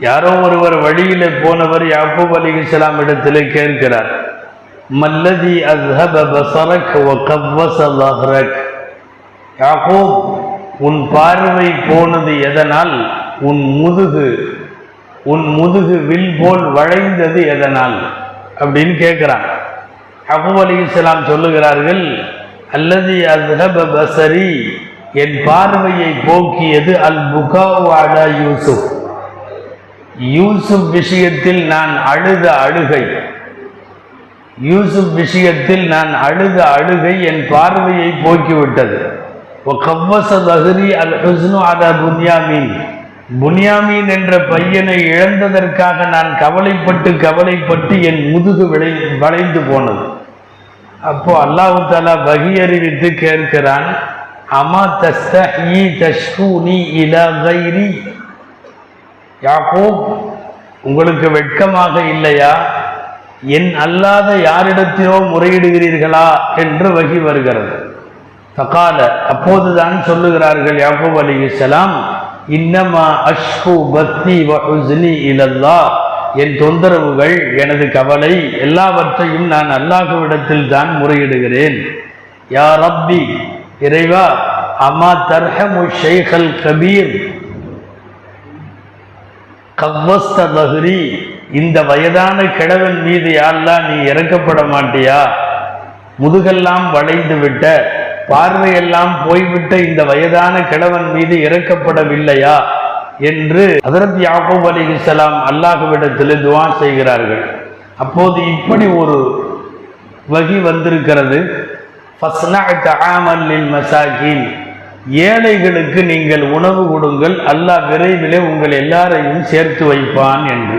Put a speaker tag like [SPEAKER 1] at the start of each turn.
[SPEAKER 1] யாரோ ஒருவர் வழியில் போனவர் யாக்கூப் அலி இஸ்லாம் இடத்திலே கேட்கிறார் மல்லதி அஸ்ஹப பசரக் வ கவ்வச லஹ்ரக் யாக்கூப் உன் பார்வை போனது எதனால்? உன் முதுகு உன் முதுகு வில் போல் வளைந்தது எதனால்? அப்படின்னு கேட்குறான். அபு அலி இஸ்லாம் சொல்லுகிறார்கள் அல்லது அஸ்ஹப பசரி என் பார்வையை போக்கியது அல் புகாவு அலா யூசுப். யூசுப் விஷயத்தில் நான் அழுத அழுகை. யூசுப் விஷயத்தில் நான் அழுத அழுகை என் பார்வையை போக்கிவிட்டது. கவ்வச அல் ஹுஸ்னு அலா புன்யாமீன். புன்யாமீன் என்ற பையனை இழந்ததற்காக நான் கவலைப்பட்டு கவலைப்பட்டு என் முதுகு விளை வளைந்து போனது. அப்போ அல்லாஹு தாலா பகி அறிவித்து கேட்கிறான் அமா தஸ்தஹி தஷ்கூனி இலா கைரி யாக்கோ உங்களுக்கு வெட்கமாக இல்லையா? என் அல்லாத யாரிடத்திலோ முறையிடுகிறீர்களா என்று வகி வருகிறது. தகால அப்போதுதான் சொல்லுகிறார்கள் யாக்கூப் இஸ்லாம் இன்னமா அஷ்கு பக்தி வஹுஸ்னி இலல்லா. என் தொந்தரவுகள் எனது கவலை எல்லாவற்றையும் நான் அல்லாஹுவிடத்தில் தான் முறையிடுகிறேன். யா ரப்பி இறைவா அம்மா தர்ஹமு ஷேகல் கபீர்? கவ்வஸ்த பஹ்ரி இந்த வயதான கிழவன் மீது யாரெல்லாம் நீ இறக்கப்பட மாட்டியா? முதுகெல்லாம் வளைந்து விட்ட பார்வையெல்லாம் போய்விட்ட இந்த வயதான கிழவன் மீது இறக்கப்படவில்லையா? என்று ஹதரத் யாக்கூப் இஸ்லாம் அல்லாஹுவிடத்தில் துவா செய்கிறார்கள். அப்போது இப்படி ஒரு வகி வந்திருக்கிறது. ஃபஸ்னா தஆமல் மசாகின். ஏழைகளுக்கு நீங்கள் உணவு கொடுங்கள் அல்லாஹ் விரைவிலே உங்கள் எல்லாரையும் சேர்த்து வைப்பான் என்று.